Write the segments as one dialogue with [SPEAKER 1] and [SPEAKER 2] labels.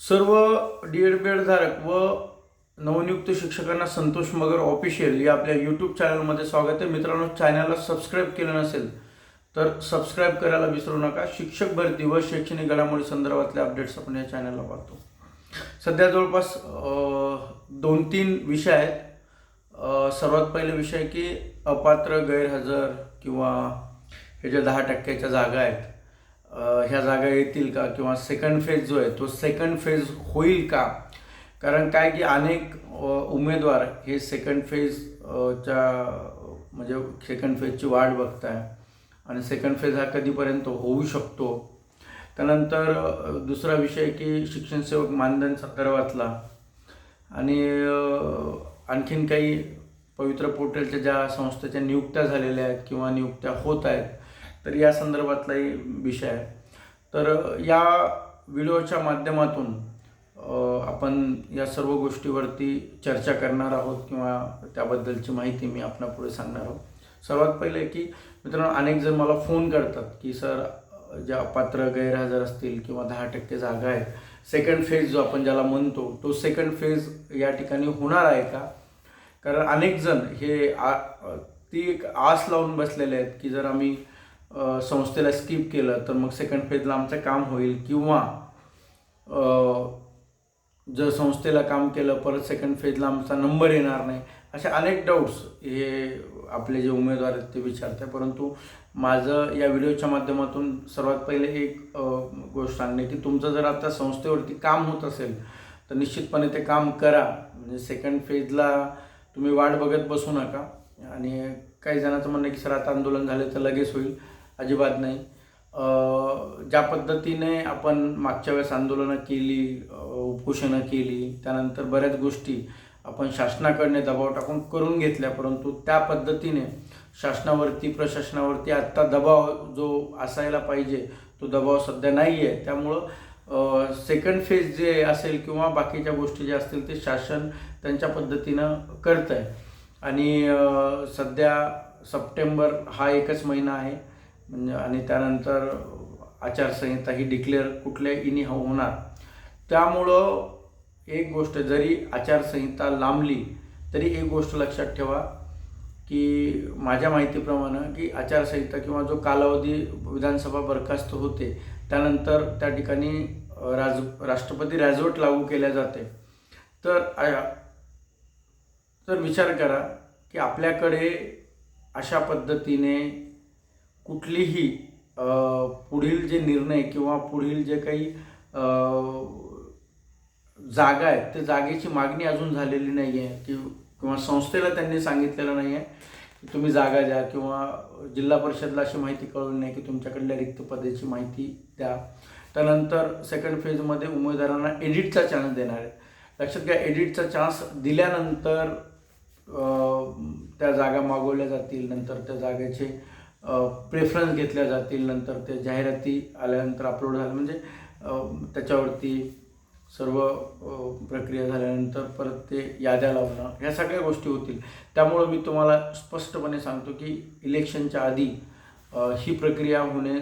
[SPEAKER 1] सर्व D Ed बी एडधारक व नवनियुक्त शिक्षकांना संतोष मगर ऑफिशियल या आपल्या यूट्यूब चॅनलमध्ये स्वागत आहे. मित्रांनो चॅनलला सबस्क्राईब केलं नसेल तर सबस्क्राईब करायला विसरू नका. शिक्षक भरती व शैक्षणिक घडामोडी संदर्भातले अपडेट्स आपण या चॅनलला पाहतो. सध्या जवळपास दोन तीन विषय आहेत. सर्वात पहिले विषय की अपात्र गैरहजर किंवा हे ज्या दहा टक्क्याच्या जागा आहेत ह्या जागा येतील का? किंवा सेकंड फेज जो आहे तो सेकंड फेज होईल का? कारण काय की अनेक उमेदवार हे सेकंड फेज च्या म्हणजे सेकंड फेजची वाट बघताय. आणि सेकंड फेज हा कधीपर्यंत होऊ शकतो? त्यानंतर दुसरा विषय की शिक्षणसेवक मानधन संदर्भातला आणि आणखीन काही पवित्र पोर्टलच्या ज्या संस्थेच्या नियुक्त्या झालेल्या आहेत किंवा नियुक्त्या होत आहेत तर या संदर्भातलाही विषय आहे. तर या व्हिडिओच्या माध्यमातून आपण या सर्व गोष्टीवरती चर्चा करणार आहोत किंवा त्याबद्दलची माहिती मी आपणापुढे सांगणार आहोत. सर्वात पहिले की मित्रांनो अनेक जण मला फोन करतात की सर ज्या पात्र गैरहजर असतील किंवा दहा टक्के जागा आहेत सेकंड फेज जो आपण ज्याला म्हणतो तो सेकंड फेज या ठिकाणी होणार आहे का? कारण अनेक जण हे आ ती एक आस लावून बसलेले आहेत की जर आम्ही संस्थेला स्किप केलं तर मग सेकंड फेजला आमचं काम होईल. किंवा जर संस्थेला काम केलं परत सेकंड फेजला आमचा नंबर येणार नाही. असे अनेक डाऊट्स हे आपले जे उमेदवार आहेत ते विचारते परंतु माझं या व्हिडिओच्या माध्यमातून सर्वात पहिले एक गोष्ट सांगणे की तुमचं जर आता संस्थेवरती काम होत असेल तर निश्चितपणे ते काम करा. म्हणजे सेकंड फेजला तुम्ही वाट बघत बसू नका. आणि काही जणांचं म्हणणं आहे की सर आता आंदोलन झालं तर लगेच होईल. अजिबात नाही. ज्या पद्धतीने आपण मागच्या वेळेस आंदोलनं केली उपोषणं केली त्यानंतर बऱ्याच गोष्टी आपण शासनाकडने दबाव टाकून करून घेतल्या परंतु त्या पद्धतीने शासनावरती प्रशासनावरती आत्ता दबाव जो असायला पाहिजे तो दबाव सध्या नाही आहे त्यामुळं सेकंड फेज जे असेल किंवा बाकीच्या गोष्टी ज्या असतील ते शासन त्यांच्या पद्धतीनं करतं आहे आणि सध्या सप्टेंबर हा एकच महिना आहे. म्हणजे आणि त्यानंतर आचारसंहिता ही डिक्लेअर कुठल्या इनी होणार. त्यामुळं एक गोष्ट जरी आचारसंहिता लांबली तरी एक गोष्ट लक्षात ठेवा की माझ्या माहितीप्रमाणे की आचारसंहिता किंवा जो कालावधी विधानसभा बरखास्त होते त्यानंतर त्या ठिकाणी राज राष्ट्रपती राजवट लागू केल्या जाते. तर तर विचार करा की आपल्याकडे अशा पद्धतीने कुठलीही पुढील जे निर्णय किंवा पुढील जे काही जागा आहेत त्या जागेची मागणी अजून झालेली नाही आहे कि किंवा संस्थेला त्यांनी सांगितलेलं नाही आहे की तुम्ही जागा द्या किंवा जिल्हा परिषदला अशी माहिती कळवली नाही की तुमच्याकडल्या रिक्त पदेची माहिती द्या. त्यानंतर सेकंड फेजमध्ये उमेदवारांना एडिटचा चान्स देणार आहे लक्षात घ्या एडिटचा चान्स दिल्यानंतर त्या जागा मागवल्या जातील नंतर त्या जागेचे प्रेफरन्स घेतल्या जातील नंतर त्या जाहिराती आल्यानंतर अपलोड झाल्या म्हणजे त्याच्यावरती सर्व प्रक्रिया झाल्यानंतर परत ते याद्या लावणं ह्या सगळ्या गोष्टी होतील. त्यामुळं मी तुम्हाला स्पष्टपणे सांगतो की इलेक्शनच्या आधी ही प्रक्रिया होणे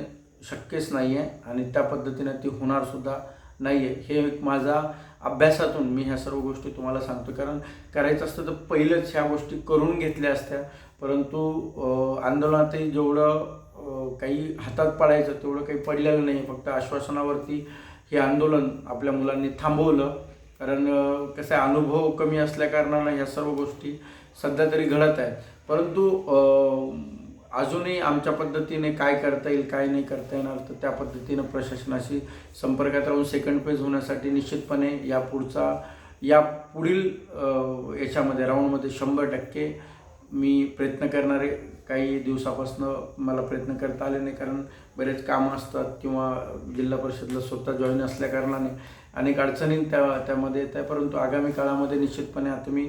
[SPEAKER 1] शक्यच नाही आहे आणि त्या पद्धतीनं ती होणारसुद्धा नाही आहे हे एक माझा अभ्यासातून मी ह्या सर्व गोष्टी तुम्हाला सांगतो. कारण करायचं असतं तर पहिलंच ह्या गोष्टी करून घेतल्या असत्या. परंतु आंदोलनातही जेवढं काही हातात पडायचं तेवढं काही पडलेलं नाही. फक्त आश्वासनावरती हे आंदोलन आपल्या मुलांनी थांबवलं. कारण कसं आहे अनुभव कमी असल्याकारणानं ह्या सर्व गोष्टी सध्या तरी घडत आहेत. परंतु अजूनही आमच्या पद्धतीने काय करता येईल काय नाही करता येणार तर त्या पद्धतीनं प्रशासनाशी संपर्कात राहून सेकंड फेज होण्यासाठी निश्चितपणे या पुढचा या पुढील याच्यामध्ये राऊंडमध्ये शंभर टक्के मी प्रयत्न करणारे काही दिवसापासून मला प्रयत्न करता आले नाही कारण बरेच कामं असतात किंवा जिल्हा परिषदला स्वतः जॉईन असल्याकारणाने अनेक अडचणी त्या त्यामध्ये येत आहे परंतु आगामी काळामध्ये निश्चितपणे आता मी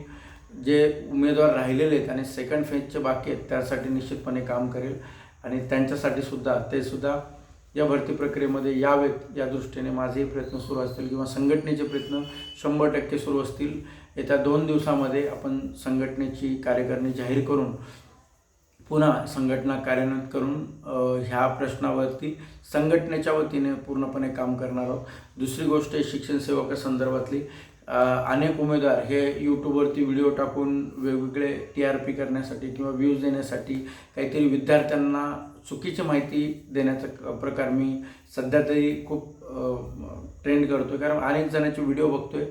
[SPEAKER 1] जे उमेदवार राहिलेले आहेत आणि सेकंड फेजचे बाकी आहेत त्यासाठी निश्चितपणे काम करेल. आणि त्यांच्यासाठी सुद्धा ते सुद्धा या भरती प्रक्रियेमध्ये यावेत या दृष्टीने माझेही प्रयत्न सुरू असतील किंवा संघटनेचे प्रयत्न शंभर टक्के सुरू असतील. येत्या दोन दिवसामध्ये आपण संघटनेची कार्यकारणी जाहीर करून पुन्हा संघटना कार्यान्वित करून ह्या प्रश्नावरती संघटनेच्या वतीने पूर्णपणे काम करणार आहोत. दुसरी गोष्ट शिक्षण सेवकासंदर्भातली अनेक उमेदवार हे यूट्यूबवरती व्हिडिओ टाकून वेगवेगळे टी आर पी करण्यासाठी किंवा व्ह्यूज देण्यासाठी काहीतरी विद्यार्थ्यांना चुकीची माहिती देण्याचा प्रकार मी सध्या तरी खूप ट्रेंड करतो कारण अनेक जणांचे व्हिडिओ बघतो आहे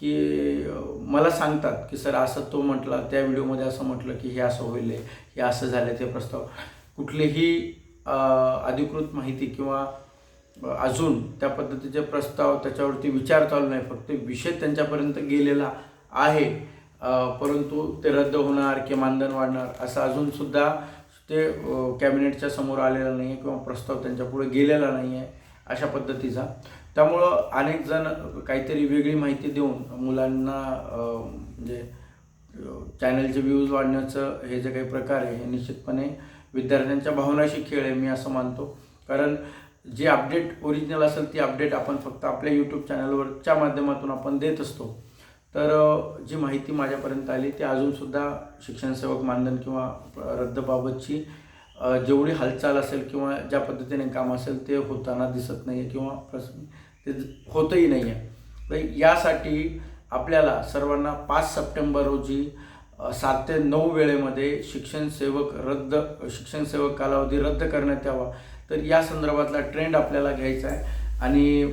[SPEAKER 1] की मला सांगतात की सर असं तो म्हटला त्या व्हिडिओमध्ये असं म्हटलं की हे असं होईल हे असं झालं ते प्रस्ताव. कुठलीही अधिकृत माहिती किंवा अजून त्या पद्धतीचे प्रस्ताव त्याच्यावरती विचार चालू नाही. फक्त विषय त्यांच्यापर्यंत गेलेला आहे. परंतु ते रद्द होणार किंवा मानधन वाढणार असं अजूनसुद्धा ते कॅबिनेटच्या समोर आलेलं नाही आहे किंवा प्रस्ताव त्यांच्यापुढे गेलेला नाही आहे अशा पद्धतीचा. त्यामुळं अनेक जण काहीतरी वेगळी माहिती देऊन मुलांना म्हणजे चॅनलचे व्ह्यूज वाढण्याचं हे जे काही प्रकार आहे हे निश्चितपणे विद्यार्थ्यांच्या भावनाशी खेळ आहे मी असं मानतो. कारण जे अपडेट ओरिजिनल असेल ती अपडेट आपण फक्त आपल्या यूट्यूब चॅनलवरच्या माध्यमातून आपण देत असतो. तर जी माहिती माझ्यापर्यंत आली ती अजूनसुद्धा शिक्षणसेवक मानधन किंवा रद्दबाबतची जेवढी हालचाल असेल किंवा ज्या पद्धतीने काम असेल ते होताना दिसत नाही आहे किंवा प्रस ते होतही नाही आहे तर यासाठी आपल्याला सर्वांना पाच सप्टेंबर रोजी सात ते नऊ वेळेमध्ये शिक्षणसेवक रद्द शिक्षणसेवक कालावधी रद्द करण्यात यावा. तर या संदर्भातला ट्रेंड आपल्याला घ्यायचा आहे. आणि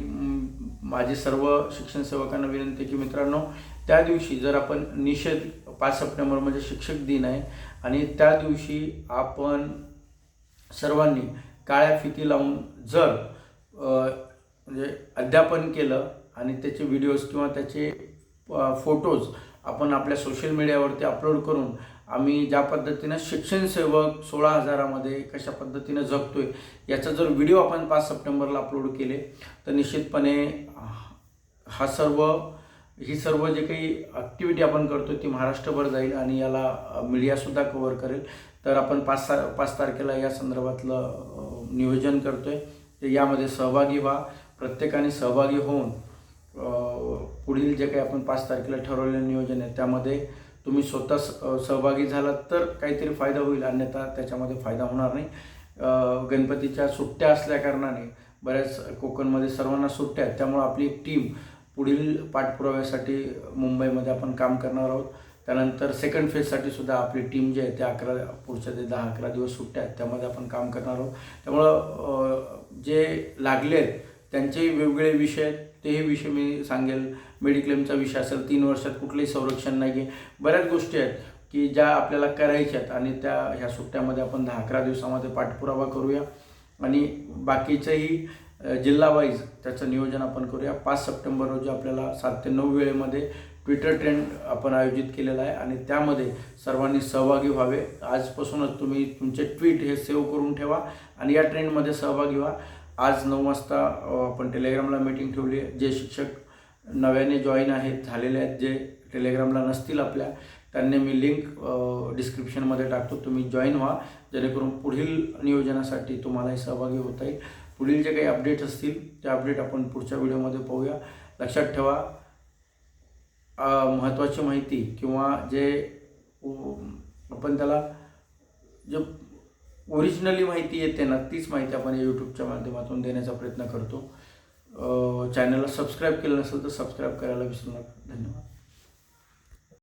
[SPEAKER 1] माझे सर्व शिक्षण सेवकांना विनंती की मित्रांनो त्या दिवशी जर आपण निषेध पाच सप्टेंबर म्हणजे शिक्षक दिन आहे आणि त्या दिवशी आपण सर्वांनी काळ्या फिती लावून जर म्हणजे अध्यापन केलं आणि त्याचे व्हिडिओज किंवा त्याचे फोटोज आपण आपल्या सोशल मीडियावरती अपलोड करून आम्ही ज्या पद्धतीनं शिक्षण सेवक सोळा हजारामध्ये कशा पद्धतीनं जगतोय याचा जर व्हिडिओ आपण पाच सप्टेंबरला अपलोड केले तर निश्चितपणे हा सर्व ही सर्व जे काही ॲक्टिव्हिटी आपण करतो ती महाराष्ट्रभर जाईल आणि याला मीडियासुद्धा कव्हर करेल. तर आपण पाच सा पाच तारखेला या संदर्भातलं नियोजन करतो आहे तर यामध्ये सहभागी व्हा. प्रत्येकाने सहभागी होऊन पुढील जे काही आपण पाच तारखेला ठरवलेलं नियोजन आहे त्यामध्ये तुम्ही स्वतः सहभागी झालात तर काहीतरी फायदा होईल. अन्यथा त्याच्यामध्ये फायदा होणार नाही. गणपतीच्या सुट्ट्या असल्याकारणाने बऱ्याच कोकणमध्ये सर्वांना सुट्ट्या आहेत. त्यामुळे आपली एक टीम पुढील पाठपुराव्यासाठी मुंबईमध्ये आपण काम करणार आहोत. त्यानंतर सेकंड फेजसाठी सुद्धा आपली टीम जी आहे ते अकरा पुढच्या ते दहा अकरा दिवस सुट्ट्या आहेत. त्यामध्ये आपण काम करणार आहोत. त्यामुळं जे लागले आहेत त्यांचे वेगवेगळे विषय आहेत. तेही विषय मी सांगेल. मेडिक्लेमचा विषय असेल तीन वर्षात कुठलंही संरक्षण नाही आहे बऱ्याच गोष्टी आहेत की ज्या आपल्याला करायच्या आहेत आणि त्या ह्या सुट्ट्यामध्ये आपण दहा अकरा दिवसामध्ये पाठपुरावा करूया. आणि बाकीचंही जिल्हावाईज त्याचं नियोजन आपण करूया. पाच सप्टेंबर रोजी आपल्याला सात ते नऊ वेळेमध्ये ट्विटर ट्रेंड आपण आयोजित केलेला आहे आणि त्यामध्ये सर्वांनी सहभागी व्हावे. आजपासूनच तुम्ही तुमचे ट्विट हे सेव्ह करून ठेवा आणि या ट्रेंडमध्ये सहभागी व्हा. आज नऊ वाजता आपण टेलिग्रामला मीटिंग ठेवली आहे. जे शिक्षक नव्याने जॉईन आहेत झालेले आहेत जे टेलिग्रामला नसतील आपल्या त्यांनी मी लिंक डिस्क्रिप्शनमध्ये टाकतो. तुम्ही जॉईन व्हा. जेणेकरून पुढील नियोजनासाठी तुम्हालाही सहभागी होता येईल. पुढील जे काही अपडेट असतील ते अपडेट आपण पुढच्या व्हिडिओमध्ये पाहूया. लक्षात ठेवा महत्त्वाची माहिती किंवा जे आपण त्याला जे ओरिजिनली माहिती येते ना तीच माहिती आपण यूट्यूबच्या माध्यमातून देण्याचा प्रयत्न करतो. चॅनलला सबस्क्राईब केलं नसेल तर सबस्क्राईब करायला विसरू नका. धन्यवाद.